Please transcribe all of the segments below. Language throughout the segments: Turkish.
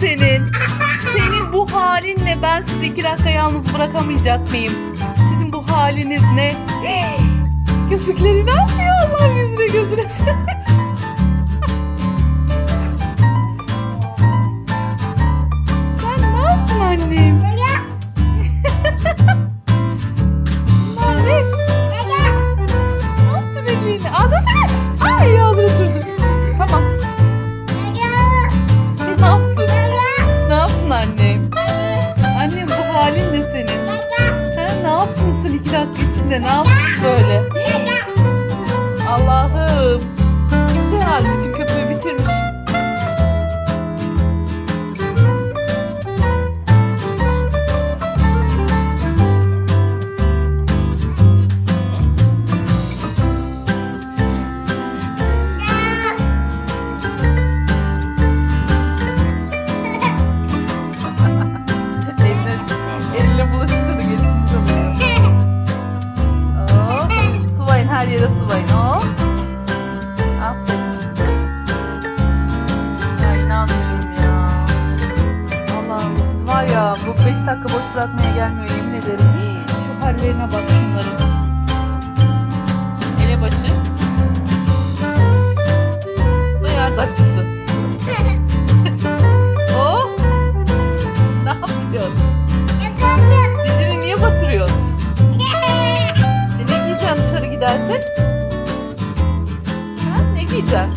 senin. Senin bu halinle ben sizi iki dakika yalnız bırakamayacak mıyım? Sizin bu haliniz ne? Köpükleri ne yapıyor Allah yüzüne gözüne sevmiş. dakika içinde? Ne yaptın böyle? Allah'ım. Gitti herhalde bütün köpüğü bitirmiş. Eline, eline bulaşınca her yere sıvayın. Hop. Aferin size. Ya inanmıyorum ya. Allah'ım siz var ya bu 5 dakika boş bırakmaya gelmiyor yemin ederim. Hii, Şu hallerine bak şunların. Elebaşı. Bu da yardakçısı. Oh. Ne yapıyorsun? Cicini niye batırıyorsun? E ne giyeceksin dışarı Bir daha sır. Ha, ne güzel.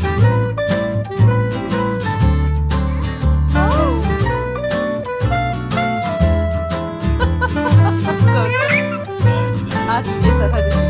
Artık yeter it.